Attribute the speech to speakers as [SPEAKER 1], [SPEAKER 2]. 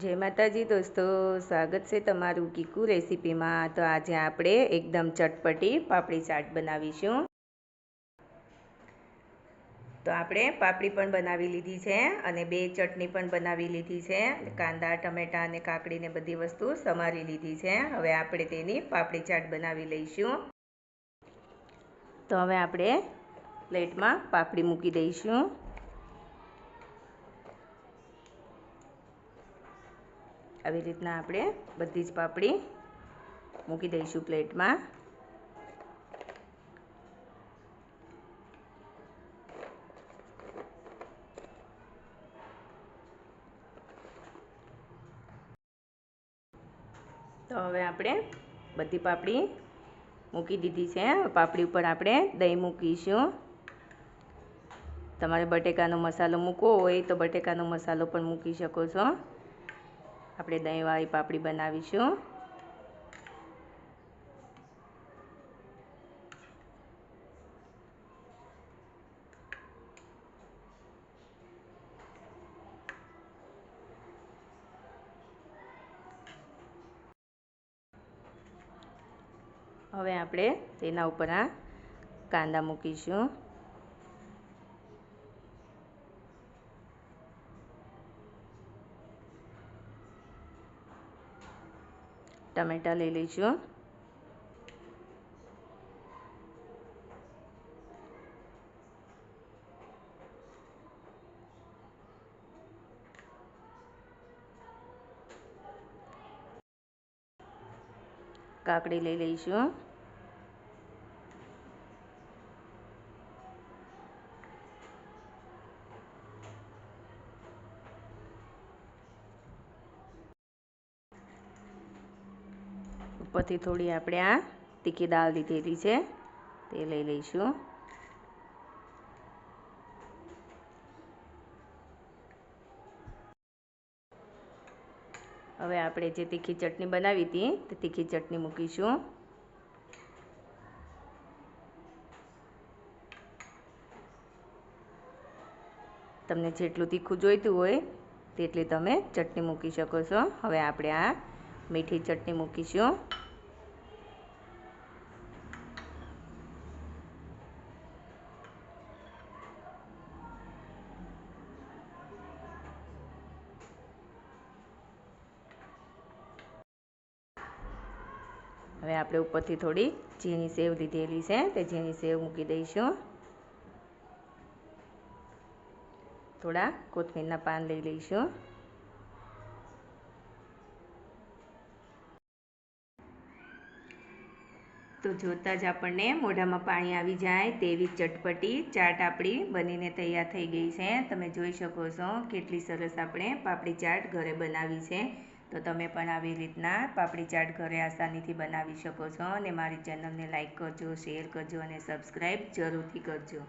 [SPEAKER 1] જય માતાજી દોસ્તો, સ્વાગત છે તમારું કીકુ રેસીપીમાં. તો આજે આપણે એકદમ ચટપટી પાપડી ચાટ બનાવીશું. તો આપણે પાપડી પણ બનાવી લીધી છે અને બે ચટણી પણ બનાવી લીધી છે. કાંદા, ટમેટાં અને કાકડીને બધી વસ્તુ સમારી લીધી છે. હવે આપણે તેની પાપડી ચાટ બનાવી લઈશું. તો હવે આપણે પ્લેટમાં પાપડી મૂકી દઈશું. આવી રીતના આપણે બધી જ પાપડી મૂકી દઈશું પ્લેટમાં. તો હવે આપણે બધી પાપડી મૂકી દીધી છે. પાપડી ઉપર આપણે દહીં મૂકીશું. તમારે બટેકાનો મસાલો મૂકવો હોય તો બટેકાનો મસાલો પણ મૂકી શકો છો. આપણે દહીંવાળી પાપડી બનાવીશું. હવે આપણે તેના ઉપર આ કાંદા મૂકીશું. ટમેટાં લઈ લઈશું કાકડી લઈ લઈશું ઉપરથી થોડી આપણે આ તીખી દાળ લીધેલી છે, તે લઈ લઈશું. હવે આપણે જે તીખી ચટણી બનાવી હતી, તે તીખી ચટણી મૂકીશું. તમને જેટલું તીખું જોઈતું હોય, તેટલી તમે ચટણી મૂકી શકો છો. હવે આપણે આ મીઠી ચટણી મૂકીશું હવે આપણે ઉપરથી થોડી ઝીણી સેવ લીધેલી છે, તે ઝીણી સેવ મૂકી દઈશું થોડા કોથમીરના પાન લઈ લઈશું તો જોતાં જ આપણને મોઢામાં પાણી આવી જાય તેવી ચટપટી ચાટ આપણી બનીને તૈયાર થઈ ગઈ છે. તમે જોઈ શકો છો કેટલી સરસ આપણે પાપડી ચાટ ઘરે બનાવી છે. તો તમે પણ આવી રીતના પાપડી ચાટ ઘરે આસાનીથી બનાવી શકો છો અને મારી ચેનલને લાઇક કરજો, શેર કરજો અને સબસ્ક્રાઈબ જરૂરથી કરજો.